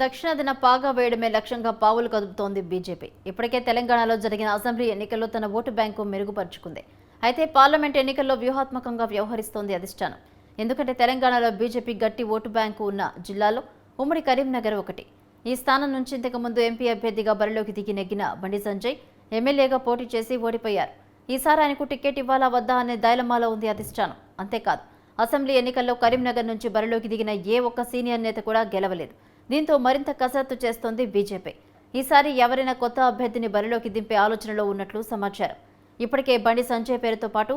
దక్షిణాదిన పాగా వేయడమే లక్ష్యంగా పావులు కదుపుతోంది బీజేపీ. ఇప్పటికే తెలంగాణలో జరిగిన అసెంబ్లీ ఎన్నికల్లో తన ఓటు బ్యాంకు మెరుగుపరుచుకుంది. అయితే పార్లమెంట్ ఎన్నికల్లో వ్యూహాత్మకంగా వ్యవహరిస్తోంది అధిష్టానం. ఎందుకంటే తెలంగాణలో బీజేపీ గట్టి ఓటు బ్యాంకు ఉన్న జిల్లాలో ఉమ్మడి కరీంనగర్ ఒకటి. ఈ స్థానం నుంచి ఇంతకుముందు ఎంపీ అభ్యర్థిగా బరిలోకి దిగి నెగ్గిన బండి సంజయ్ ఎమ్మెల్యేగా పోటీ చేసి ఓడిపోయారు. ఈసారి ఆయనకు టికెట్ ఇవ్వాలా వద్దా అనే దైలమాలో ఉంది అధిష్టానం. అంతేకాదు అసెంబ్లీ ఎన్నికల్లో కరీంనగర్ నుంచి బరిలోకి దిగిన ఏ ఒక్క సీనియర్ నేత కూడా గెలవలేదు. దీంతో మరింత కసరత్తు చేస్తోంది బీజేపీ. ఈసారి ఎవరైనా కొత్త అభ్యర్థిని బరిలోకి దింపే ఆలోచనలో ఉన్నట్లు సమాచారం. ఇప్పటికే బండి సంజయ్ పేరుతో పాటు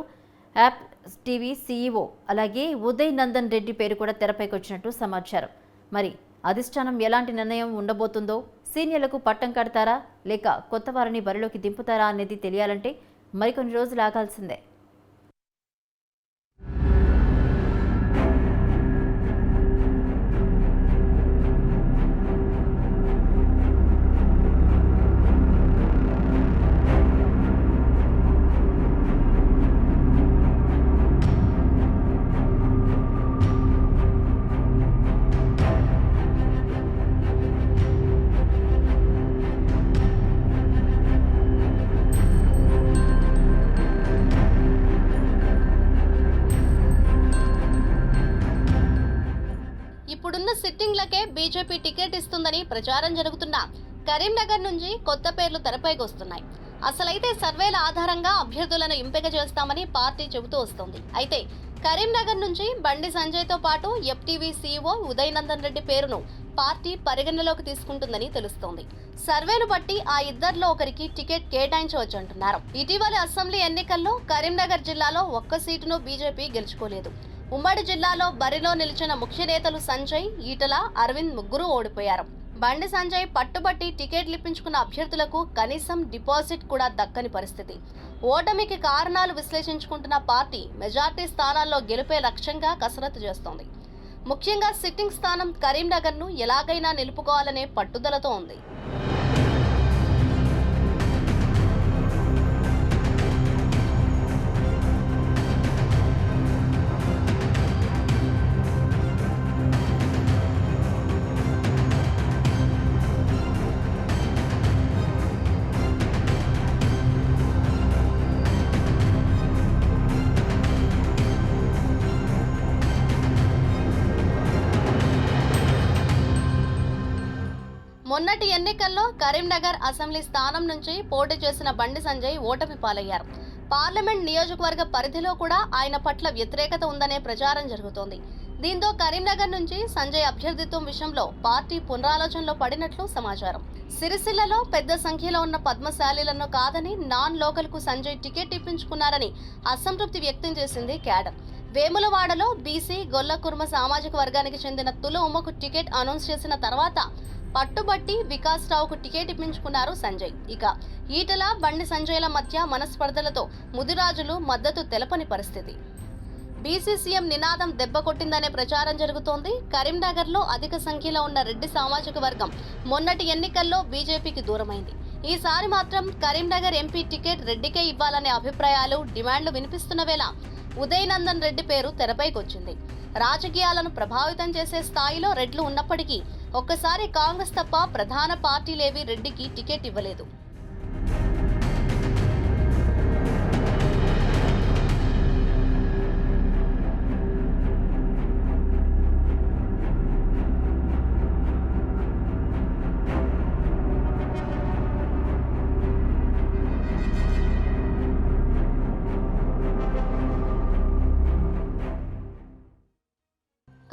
యాప్ టీవీ సీఈఓ అలాగే ఉదయ్ నందన్ రెడ్డి పేరు కూడా తెరపైకి వచ్చినట్టు సమాచారం. మరి అధిష్టానం ఎలాంటి నిర్ణయం ఉండబోతుందో సీనియర్లకు పట్టం కడతారా లేక కొత్త వారిని బరిలోకి దింపుతారా అనేది తెలియాలంటే మరికొన్ని రోజులు ఆగాల్సిందే. సిట్టింగ్లకే బీజేపీ టికెట్ ఇస్తుందని ప్రచారం జరుగుతున్నా. కరీంనగర్ నుంచి కొత్త పేర్లు తెరపైకి వస్తున్నాయి. అసలైతే సర్వేల ఆధారంగా అభ్యర్థులను ఎంపిక చేస్తామని పార్టీ చెబుతూ వస్తోంది. అయితే కరీంనగర్ నుంచి బండి సంజయ్తో పాటు ఎఫ్టీవీ సీఈఓ ఉదయనందన్ రెడ్డి పేరును పార్టీ పరిగణనలోకి తీసుకుంటుందని తెలుస్తోంది. సర్వేను బట్టి ఆ ఇద్దరిలో ఒకరికి టికెట్ కేటాయించవచ్చు అంటున్నారు. ఇటీవలి అసెంబ్లీ ఎన్నికల్లో కరీంనగర్ జిల్లాలో ఒక్క సీటును బీజేపీ గెలుచుకోలేదు. ఉమ్మడి జిల్లాలో బరిలో నిలిచిన ముఖ్య నేతలు సంజయ్ ఈటల అరవింద్ ముగ్గురు ఓడిపోయారు. బండి సంజయ్ పట్టుబట్టి టికెట్లు ఇప్పించుకున్న అభ్యర్థులకు కనీసం డిపాజిట్ కూడా దక్కని పరిస్థితి. ఓటమికి కారణాలు విశ్లేషించుకుంటున్న పార్టీ మెజార్టీ స్థానాల్లో గెలిపే లక్ష్యంగా కసరత్తు చేస్తోంది. ముఖ్యంగా సిట్టింగ్ స్థానం కరీంనగర్ను ఎలాగైనా నిలుపుకోవాలనే పట్టుదలతో ఉంది. మొన్నటి ఎన్నికల్లో కరీంనగర్ అసెంబ్లీ స్థానం నుంచి పోటీ చేసిన బండి సంజయ్ ఓటమి పాలయ్యారు. పార్లమెంట్ నియోజకవర్గ పరిధిలో కూడా ఆయన పట్ల వ్యతిరేకత ఉందనే ప్రచారం జరుగుతోంది. దీంతో కరీంనగర్ నుంచి సంజయ్ అభ్యర్థిత్వం విషయంలో పార్టీ పునరాలోచనలో పడినట్లు సమాచారం. సిరిసిల్లలో పెద్ద సంఖ్యలో ఉన్న పద్మశాలీలను కాదని నాన్ లోకల్కు సంజయ్ టికెట్ ఇప్పించుకున్నారని అసంతృప్తి వ్యక్తం చేసింది క్యాడర్. వేములవాడలో బీసీ గొల్లకుర్మ సామాజిక వర్గానికి చెందిన తుల ఉమ్మకు టికెట్ అనౌన్స్ చేసిన తర్వాత పట్టుబట్టి వికాస్ రావుకు టికెట్ ఇప్పించుకున్నారు సంజయ్. ఇక ఈటల బండి సంజయ్ల మధ్య మనస్పర్ధలతో ముదిరాజులు మద్దతు తెలపని పరిస్థితి. బీసీసీఎం నినాదం దెబ్బ కొట్టిందనే ప్రచారం జరుగుతోంది. కరీంనగర్లో అధిక సంఖ్యలో ఉన్న రెడ్డి సామాజిక వర్గం మొన్నటి ఎన్నికల్లో బీజేపీకి దూరమైంది. ఈసారి మాత్రం కరీంనగర్ ఎంపీ టికెట్ రెడ్డికే ఇవ్వాలనే అభిప్రాయాలు డిమాండ్లు వినిపిస్తున్న వేళ ఉదయనందన్ రెడ్డి పేరు తెరపైకొచ్చింది. రాజకీయాలను ప్రభావితం చేసే స్థాయిలో రెడ్లు ఉన్నప్పటికీ ఒక్కసారి కాంగ్రెస్ తప్ప ప్రధాన పార్టీలేవి రెడ్డికి టికెట్ ఇవ్వలేదు.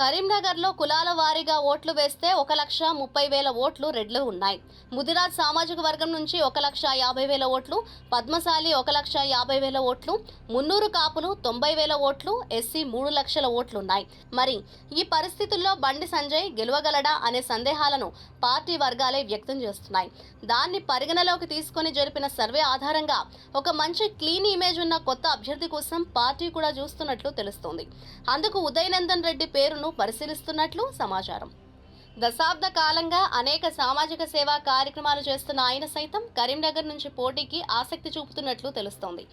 కరీంనగర్లో కులాల వారీగా ఓట్లు వేస్తే ఒక లక్ష ముప్పై వేల ఓట్లు రెడ్లు ఉన్నాయి. ముదిరాజ్ సామాజిక వర్గం నుంచి ఒక లక్ష యాభై వేల ఓట్లు పద్మశాలి ఒక లక్ష యాభై వేల ఓట్లు మున్నూరు కాపులు తొంభై వేల ఓట్లు ఎస్సీ మూడు లక్షల ఓట్లు ఉన్నాయి మరి ఈ పరిస్థితుల్లో బండి సంజయ్ గెలవగలడా అనే సందేహాలను పార్టీ వర్గాలే వ్యక్తం చేస్తున్నాయి. దాన్ని పరిగణలోకి తీసుకొని జరిపిన సర్వే ఆధారంగా ఒక మంచి క్లీన్ ఇమేజ్ ఉన్న కొత్త అభ్యర్థి కోసం పార్టీ కూడా చూస్తున్నట్లు తెలుస్తోంది. అందుకు ఉదయనందన్ రెడ్డి పేరును పరిశీలిస్తున్నట్లు సమాచారం. దశాబ్ద కాలంగా అనేక సామాజిక సేవా కార్యక్రమాలు చేస్తున్న ఆయన సైతం కరీంనగర్ నుంచి పోటీకి ఆసక్తి చూపుతున్నట్లు తెలుస్తోంది.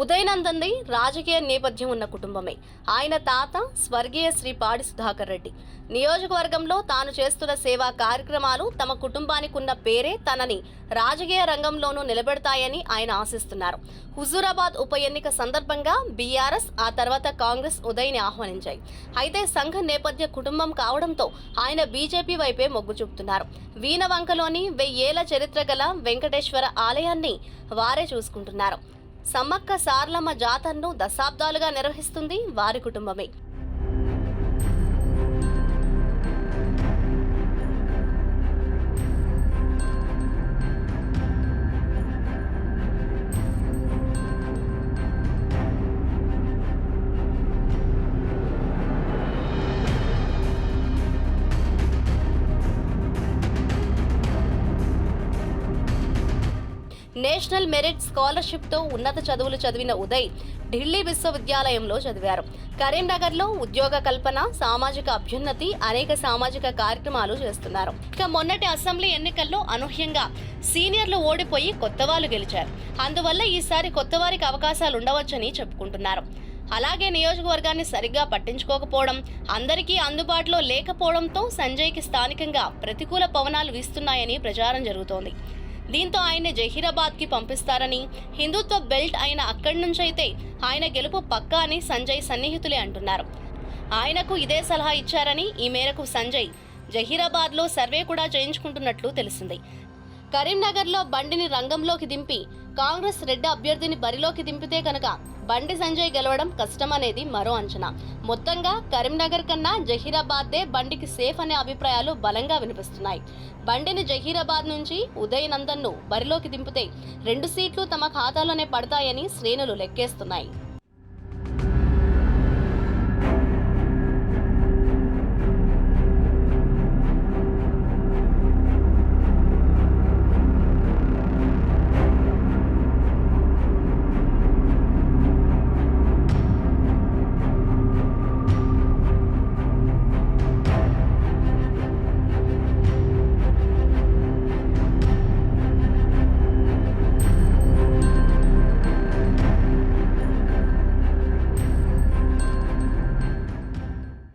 ఉదయనందంది రాజకీయ నేపథ్యం ఉన్న కుటుంబమే. ఆయన తాత స్వర్గీయ శ్రీ పాడి సుధాకర్ రెడ్డి. నియోజకవర్గంలో తాను చేస్తున్న సేవా కార్యక్రమాలు తమ కుటుంబానికి ఉన్న పేరే తనని రాజకీయ రంగంలోనూ నిలబెడతాయని ఆయన ఆశిస్తున్నారు. హుజూరాబాద్ ఉప ఎన్నిక సందర్భంగా బీఆర్ఎస్ ఆ తర్వాత కాంగ్రెస్ ఉదయ్ని ఆహ్వానించాయి. అయితే సంఘ నేపథ్య కుటుంబం కావడంతో ఆయన బీజేపీ వైపే మొగ్గు చూపుతున్నారు. వీణవంకలోని వెయ్యేళ్ళ చరిత్ర గల వెంకటేశ్వర ఆలయాన్ని వారే చూసుకుంటున్నారు. సమ్మక్క సార్లమ్మ జాతరను దశాబ్దాలుగా నిర్వహిస్తుంది వారి కుటుంబమే. నేషనల్ మెరిట్ స్కాలర్షిప్తో ఉన్నత చదువులు చదివిన ఉదయ్ ఢిల్లీ విశ్వవిద్యాలయంలో చదివారు. కరీంనగర్లో ఉద్యోగ కల్పన సామాజిక అభ్యున్నతి అనేక సామాజిక కార్యక్రమాలు చేస్తున్నారు. ఇక మొన్నటి అసెంబ్లీ ఎన్నికల్లో అనూహ్యంగా సీనియర్లు ఓడిపోయి కొత్త వాళ్ళు గెలిచారు. అందువల్ల ఈసారి కొత్త వారికి అవకాశాలు ఉండవచ్చని చెప్పుకుంటున్నారు. అలాగే నియోజకవర్గాన్ని సరిగ్గా పట్టించుకోకపోవడం అందరికీ అందుబాటులో లేకపోవడంతో సంజయ్కి స్థానికంగా ప్రతికూల పవనాలు వీస్తున్నాయని ప్రచారం జరుగుతోంది. దీంతో ఆయన్ని జహీరాబాద్కి పంపిస్తారని హిందుత్వ బెల్ట్ అయిన అక్కడి నుంచైతే ఆయన గెలుపు పక్కా అని సంజయ్ సన్నిహితులే అంటున్నారు. ఆయనకు ఇదే సలహా ఇచ్చారని ఈ మేరకు సంజయ్ జహీరాబాద్లో సర్వే కూడా చేయించుకుంటున్నట్లు తెలిసింది. కరీంనగర్లో బండిని రంగంలోకి దింపి కాంగ్రెస్ రెడ్డి అభ్యర్థిని బరిలోకి దింపితే కనుక బండి సంజయ్ గెలవడం కష్టమనేది మరో అంచనా. మొత్తంగా కరీంనగర్ కన్నా జహీరాబాద్దే బండికి సేఫ్ అనే అభిప్రాయాలు బలంగా వినిపిస్తున్నాయి. బండిని జహీరాబాద్ నుంచి ఉదయ్ నందన్ను బరిలోకి దింపితే రెండు సీట్లు తమ ఖాతాలోనే పడతాయని శ్రేణులు లెక్కేస్తున్నాయి.